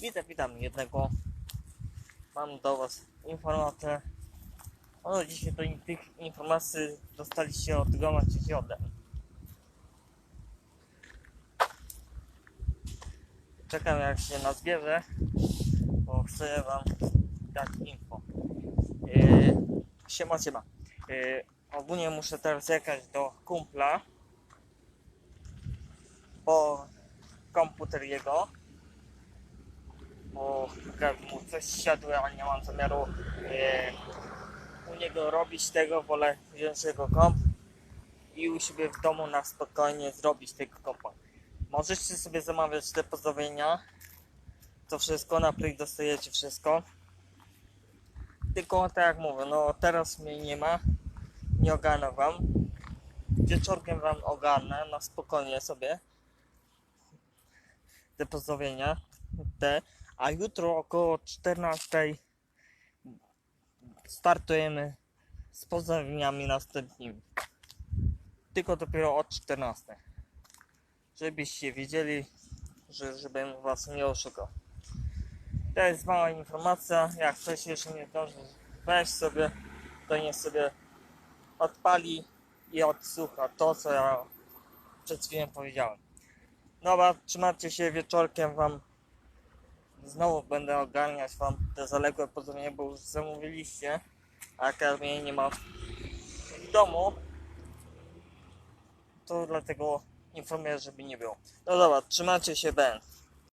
Witam, witam jednego. Mam do Was informację. No dzisiaj in- tych informacji dostaliście od groma czy ode. Czekam jak się nazbierze, bo chcę Wam dać info. Yy, siema, siema. Yy, ogólnie muszę teraz jechać do kumpla po komputer jego bo jak mu coś siadło, ale nie mam zamiaru e, u niego robić tego, wolę wziąć jego komp i u siebie w domu na spokojnie zrobić tego kompa. Możecie sobie zamawiać te pozdrowienia, to wszystko, na plik dostajecie wszystko. Tylko tak jak mówię, no teraz mnie nie ma, nie ogarnę wam. Wieczorkiem wam ogarnę, na spokojnie sobie te pozdrowienia, te, a jutro około 14 startujemy z pozdrowieniami następnymi. Tylko dopiero od 14. Żebyście wiedzieli, że, żebym was nie oszukał. To jest mała informacja. Jak ktoś jeszcze nie zdąży weź sobie, to niech sobie odpali i odsłucha to, co ja przed chwilą powiedziałem. Dobra, trzymajcie się wieczorkiem wam znowu będę ogarniać wam te zaległe pozdrowienia, bo już zamówiliście, a jak mnie nie ma w domu, to dlatego informuję, żeby nie było. No dobra, trzymajcie się, Ben.